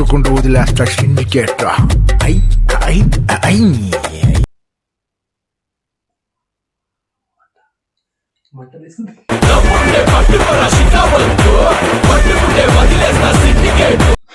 పట్టుకుంటూ వదిలేస్తా సిండికేట్ ఐ ఐ ఐ.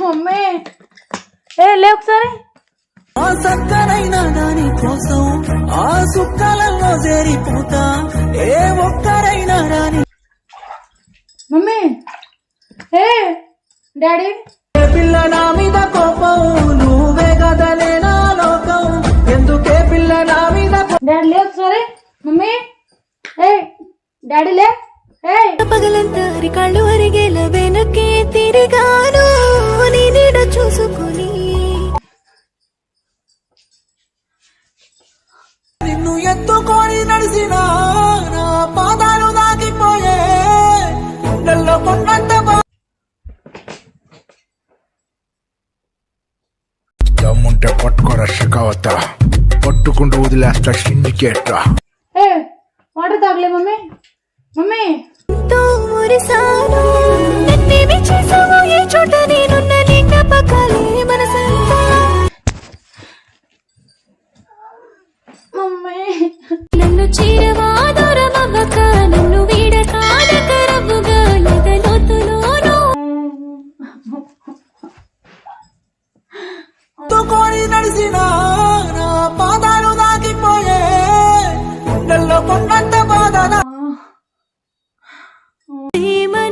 మమ్మీ ఏ లే ఒకసారి. ఆ సక్కనైన దాని కోసం ఆ సుక్కలలో చేరిపోతా. ఏ ఒక్కరైనా రాని మమ్మీ. ఏ డాడీ. పిల్ల నా మీద కోపం నువ్వే కదలే నా లోకం. ఎందుకే పిల్ల నా మీద? డాడీ లే ఒకసారి. మమ్మీ. ఏ డాడీ లే. ఏ పగలంతా అరికాళ్ళు అరిగేల వెనకే తిరిగాను. నీ నీడ చూసుకుని పట్టుకోరా షికావత పట్టుకుంటూ వదిలేస్తా సిండికేట్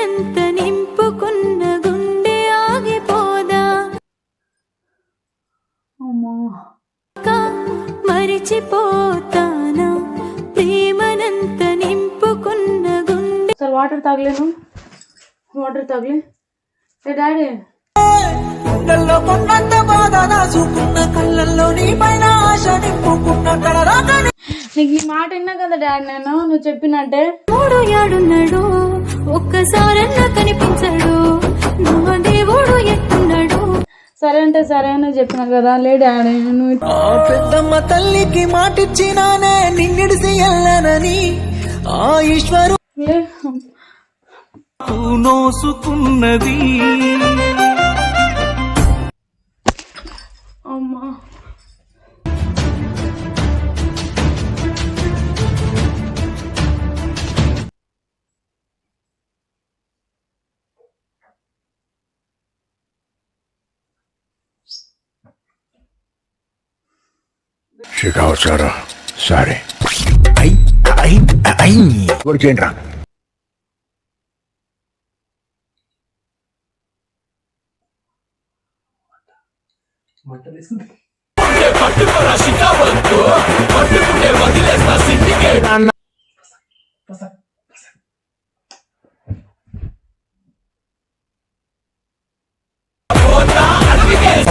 ప్రేమనంత నింపుకున్న గుండె ఆగిపోదా మరిచిపోతానా? ప్రేమనంత నింపుకున్న గుండె సార్ వాటర్ తాగలేను. వాటర్ తాగలే. ఏ డాడీ. గుండెల్లో కొండంత బాధ దాచుకున్న కళ్ళల్లో నీ పైన ఆశ నింపుకున్న కలరాకని. నీకు ఈ మాట విన్నా కదా డాడీ నేను. నువ్వు చెప్పినట్టే. మూడు యాడున్నాడు. ఒక్కసారన్నా కనిపించడు. నువ్వు దేవుడు ఎట్టున్నాడు సరే అంటే సరే అని చెప్పినా కదా లే డాడీ నువ్వు ఆ పెద్దమ్మ తల్లికి మాటిచ్చినానే నిన్నిడిసి వెళ్ళనని ఆ ఈశ్వరు నోసుకున్నది. షికావత్ సార్ సరే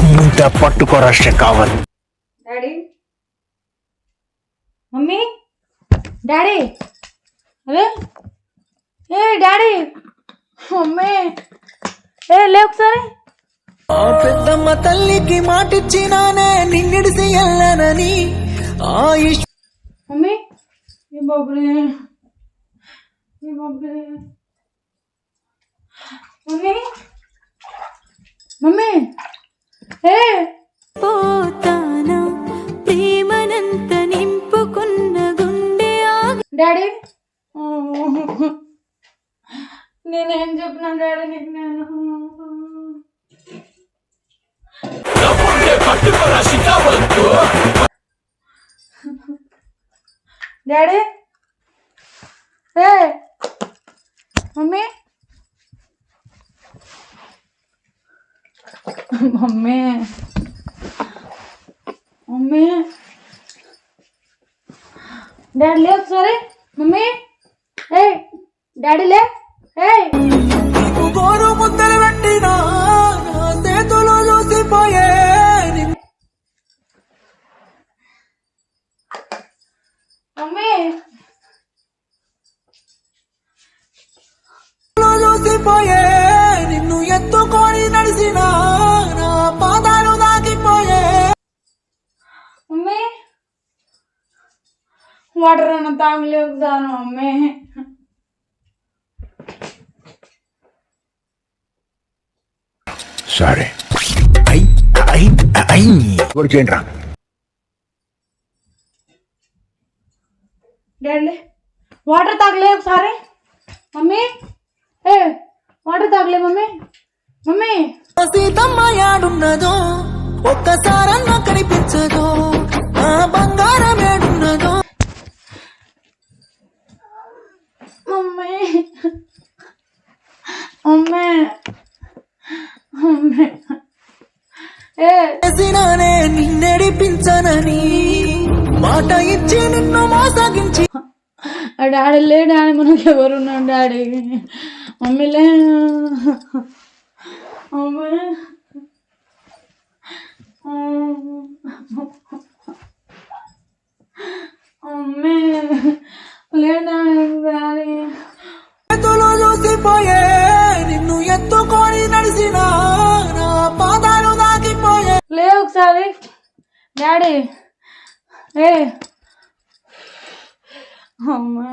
ముంత పట్టుకోరా షికావత్ డాడీ మమ్మీ? డాడీ? అరే ఏ డాడీ! మమ్మీ! ఏ లే ఒకసారి. ఆ పెద్దమ్మ తల్లికి మాటిచ్చినానే నిన్నిడిసి వెళ్ళనని ఆ ఈశ్వరు మమ్మీ! ఏ బాబురే ఏ బాబురే మమ్మీ! మమ్మీ! ఏ! పోతానా ప్రేమనంత నింపుకున్న గుండె ఆగి డాడీ నేనేం చెప్పినా డాడీ నీకు నేను డాడీ ఏ మమ్మీ మమ్మీ మమ్మీ డాడీ లే ఒకసారి మమ్మీ. ఏ డాడీ లే. ఏ గోరు ముద్దలు పెట్టినా చేతులు చూసిపోయే మమ్మీ. వాటర్ అన్న తాగలేవు దాను మమ్మీ సరే డాడీ వాటర్ తాగలే ఒకసారి. మమ్మీ. ఏ వాటర్ తాగలే మమ్మీ. మమ్మీ. సీతమ్మ యాడున్నదో ఒక్కసారన్న కనిపించదో. చేసినానే నిన్నెడిపించనని మాట ఇచ్చి నిన్ను మోసగించి డాడీ లే డాడీ మనకి ఎవరున్నారు డాడీ? మమ్మీ లే. మమ్మీ మమ్మీ లే డాడీ చూసిపోయే ఒకసారి డాడీ ఏ? అమ్మా.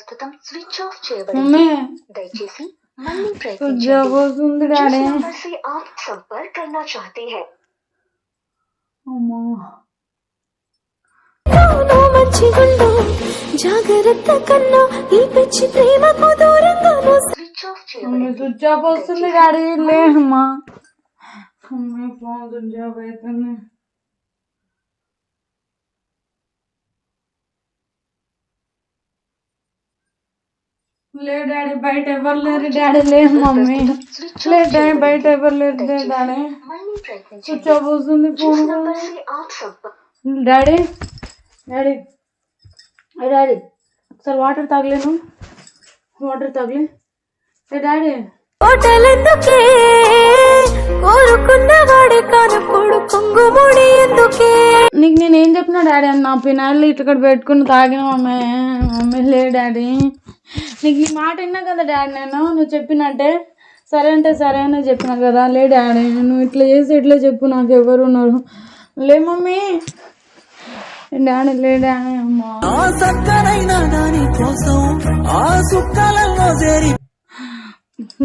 ప్రస్తుతం స్విచ్ ఆఫ్ చేయబడింది దయచేసి మళ్ళీ ప్రయత్నించండి ఆప్ సంపర్క్ కన్నా చాహతే హై జాగ్రత్త కన్నా ఈ పిచ్చి ప్రేమకు దూరంగా స్విచ్ ఆఫ్ చేయండి స్విచ్ ఆఫ్ వస్తుంది గాడి లేమ్మా మమ్మీ ఫోన్ స్విచ్ ఆఫ్ అవుతుంది లేదు డాడీ బయట ఎవరు లేరు డాడీ లేదు మమ్మీ. లేదు డాడీ బయట ఎవరు లేరు డాడీ. కూర్చోబోతుంది ఫోన్. డాడీ డాడీ డాడీ ఒకసారి వాటర్ తాగలేను. వాటర్ తాగలే. డాడీ. హోటల్ ఎందుకే? కొంగుముడి ఎందుకే? నీకు నేను ఏం చెప్పినా డాడీ? అన్న నా పినాయిల్ ఇక్కడ పెట్టుకుని తాగిన మమ్మీ మమ్మీ లే డాడీ. నీకు ఈ మాట విన్నా కదా డాడీ నేను? నువ్వు చెప్పినట్టే. సరే అంటే సరే అని చెప్పినా కదా లే డాడీ. నువ్వు ఇట్లా చేసి ఇట్లా చెప్పు నాకు ఎవరు ఉన్నారు? లే మమ్మీ. డాడీ లే డాడీ అమ్మా.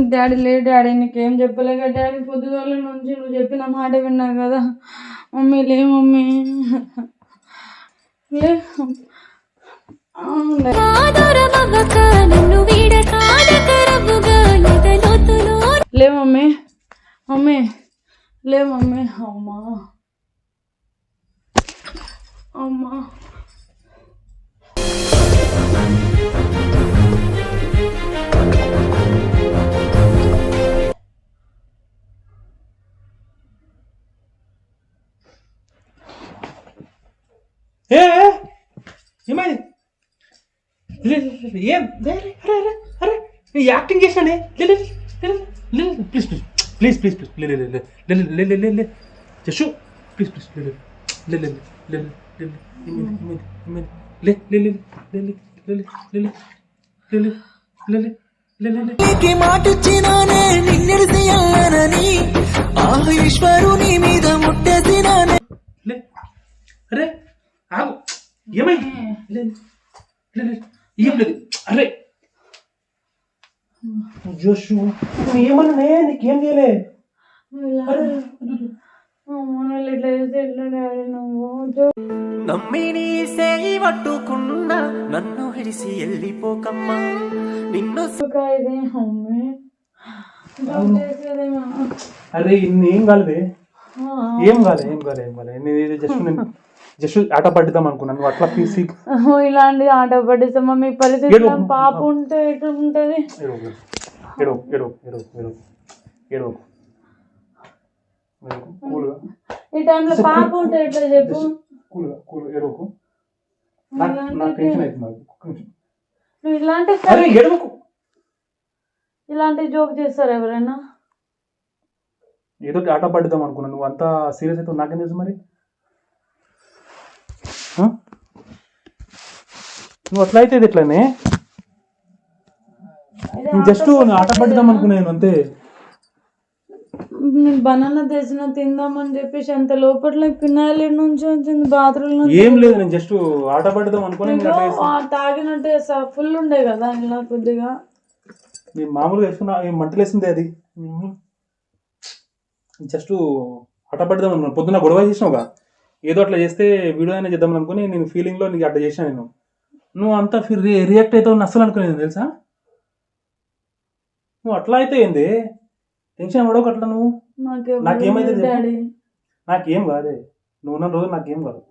డాడీ లే డాడీ నీకేం చెప్పలేక డాడీ పొద్దుగాల నుంచి నువ్వు చెప్పిన మాట విన్నా కదా. మమ్మీ లే మమ్మీ. లే. లే. లే మమ్మీ మమ్మీ. లే మమ్మీ అమ్మా. అమ్మా. ఏ ఏమైంది ఏం అరే అరే అరే acting చేసినానే please please please please please లే లే లే లే జషు ప్లీజ్ ప్లీజ్ లే లే లే లే లే లే లే లే లే లే లే మాటిచ్చినానే నిన్నెడిసి వెళ్ళనని ఆ ఈశ్వరుని మీద ముట్టేసినానే లే అరే ఆగు. ఏమైంది? ఏం. లేదు. అరే. జోషు నువ్వు ఏమన్నానే? నీకేం చేయలే? అరే సేయి నన్ను వెళ్ళిపోకమ్మా. నిన్ను అరే ఇన్ని ఏం కాలేదే? ఏం కాలే ఏం కాలే ఏం కాలే. నేను జస్ట్ నేను జస్ట్ ఆట పడ్డుదాం అనుకున్నాను. నువ్వు అట్లా పీసీ ఇలాంటి ఆట పట్టిస్తామా మీ పరిస్థితి ఏడు. పాప ఉంటే ఎట్లా ఉంటది ఎడో ఎడో ఎడో ఎడో ఎడో ఎడో కూల్గా ఈ టైంలో పాప ఉంటే ఎట్లా చెప్పు? కూల్గా కూల్ నాకు టెన్షన్ అవుతుంది. నువ్వు ఇలాంటి అరే ఇలాంటి జోక్ చేస్తారు ఎవరైనా? ఏదో ఆట పడ్డుదాం అనుకున్నాను. నువ్వు అంతా సీరియస్ అయితే నాకేం తెలుసు మరి? నువ్వు అట్లా అయితే ఎట్లానే? జస్ట్ ఆట పడ్డాం అనుకున్నాను అంతే. నేను బనానా తెచ్చిన తిందామని చెప్పేసి అంత లోపల పినాయిల్ నుంచి వచ్చింది బాత్రూమ్ ఏం లేదు నేను జస్ట్ ఆట పడ్డాం అనుకుని ఇంకా అట్లా చేస్తున్నా. తాగినట్టే ఫుల్ ఉండే కదా ఇలా కొద్దిగా. నేను మామూలుగా వేసుకున్నా ఏం మంటలు వేసింది అది. జస్ట్ ఆట పడదాం అనుకున్నా. పొద్దున్న గొడవ చేసినావుగా? ఏదో అట్లా చేస్తే వీడియో అయినా చేద్దాం అనుకుని నేను ఫీలింగ్లో నీకు అట్లా చేసిన నేను. నువ్వు అంతా రియాక్ట్ అవుతావు అస్సలు అనుకునేది తెలుసా? నువ్వు అట్లా అయితే ఏంది? టెన్షన్ పడవకు అట్లా నువ్వు. నాకు నాకేమైతే నాకేం కాదే. నువ్వు ఉన్న రోజు నాకేం కాదు.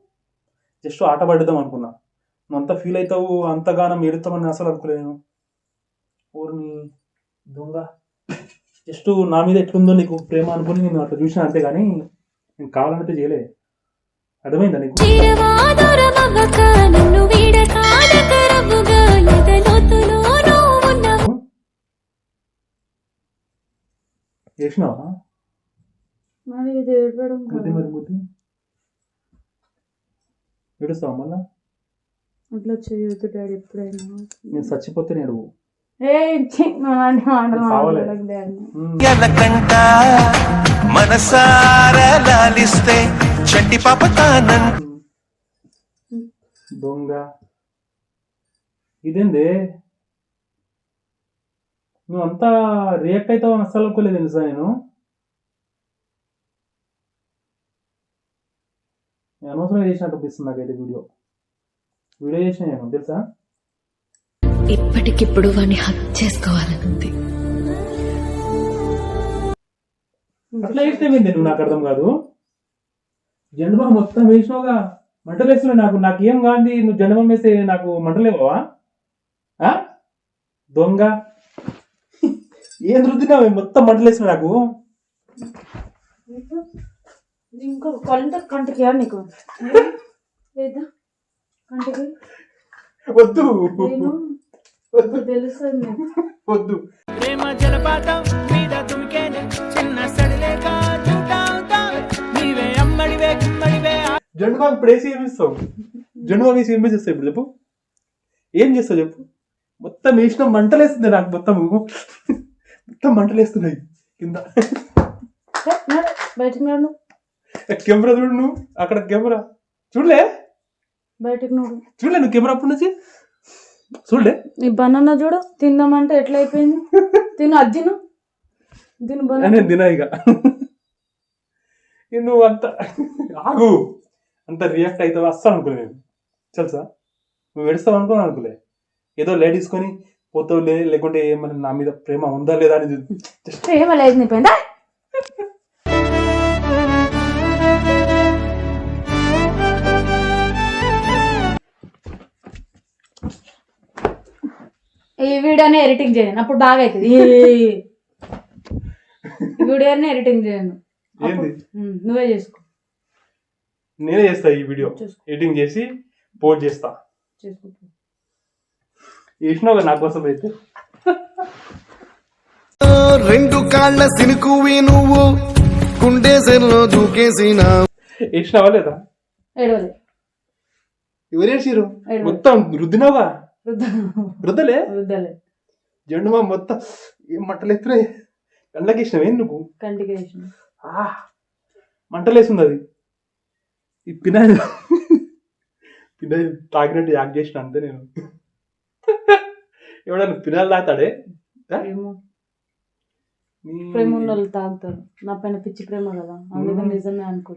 జస్ట్ ఆట పడదాం అనుకున్నా. నువ్వు అంత ఫీల్ అవుతావు అంతగానం ఏడుతామని అసలు అనుకోలేను ఊరిని దొంగ. జస్ట్ నా మీద ఎట్లుందో నీకు ప్రేమ అనుకుని నేను అట్లా చూసిన అంతే కానీ నేను కావాలంటే చేయలే. అర్థమైందా నీకు? చేసినావా? మరి ఇది ఏడవడం. మరి ఏడుస్తావా మళ్ళా? అట్లా చేయొద్దు డాడీ ఎప్పుడైనా. నేను చచ్చిపోతే నేను మనసార లాలిస్తే చంటి పాప తానం దొంగ. ఇదేంది? నువ్వు అంతా రియాక్ట్ అవుతావు అని అస్సలు అనుకోలేదు తెలుసా నేను? అనవసరంగా చేసినట్టు అనిపిస్తుంది నాకైతే వీడియో. వీడియో చేసిన నేను తెలుసా? ఇప్పటికిప్పుడు వాడిని హక్ చేసుకోవాలనుంది. అట్లా వేసినవింది నువ్వు నాకు అర్థం కాదు. జెండమా మొత్తం వేసినావుగా? మంటలు వేస్తున్నావు నాకు. నాకేం కాంది? నువ్వు జెండమం వేస్తే నాకు మంటలేవా ఆ? దొంగ. ఏం రుద్దినావు? మొత్తం మంటలు వేసిన నాకు. ఇంకో కంట కంటికి నీకు? లేదా కంటికి? వద్దు. నీకు. వద్దు. ప్రేమ జలపాతం మీద తుమికేనే చిన్న సడిలేక గుమ్మడివే జెండమా ఇప్పుడు వేసి ఏమిస్తావు జెండమా వేసి ఏం చేస్తావు ఇప్పుడు చెప్పు. ఏం చేస్తావు చెప్పు. మొత్తం వేసిన మంటలు వేస్తుంది నాకు మొత్తం. మొత్తం మంటలు వేస్తున్నాయి కింద. బయటికి నడు. కెమెరా చూడు నువ్వు. అక్కడ కెమెరా. చూడలే? బయటికి నడు. చూడలే నువ్వు కెమెరా అప్పటి నుంచి? చూడలే? ఈ బనానా చూడు. తిందామంటే ఎట్లా అయిపోయింది? తిను అది తిను. తిను బనానా. నేను తినా ఇక. నువ్వు అంత ఆగు. అంత రియాక్ట్ అవుతావు అస్సలు అనుకోలే నేను. తెలుసా? నువ్వు ఏడుస్తావు అనుకో అనుకోలే. ఏదో లేడీస్ కొని పోతావు లే లేకుంటే ఏమన్నా నా మీద ప్రేమ ఉందా లేదా అని జస్ట్ ప్రేమ లేదు నీ పైన. ఈ వీడియోని ఎడిటింగ్ చేయను అప్పుడు బాగా అవుతుంది ఈ వీడియోని ఎడిటింగ్ చేయను ఏంది? ఉమ్, నువ్వే చేసుకో. నేనే చేస్తా ఈ వీడియో. ఎడిటింగ్ చేసి పోస్ట్ చేస్తా. చేసినావు కదా నా కోసం అయితే? రెండు కాళ్ళ సినుకువి నువ్వు గుండెసెల్లో దూకేసినా. వేసినావా లేదా? ఎవరేసిరు ఏడవలే. మొత్తం రుద్దినావా? రుద్ద రుద్దలే? రుద్దలే. జెండుమా మొత్తం ఏం మంటలు ఎత్తున్నాయి కళ్ళకి ఇష్టం ఏం నువ్వు కంటికి వేసిన ఆ, మంటలేస్తుంది అది. ఈ పినాయిల్ పినాయిల్ తాగినట్టు యాక్ట్ చేసిన అంతే నేను. ఎవడన్నా పినాయిల్ తాగుతాడే? ప్రేమ. ఉన్న వాళ్ళు తాగుతారు. నా పైన పిచ్చి ప్రేమ కదా. అందుకని నిజమే అనుకో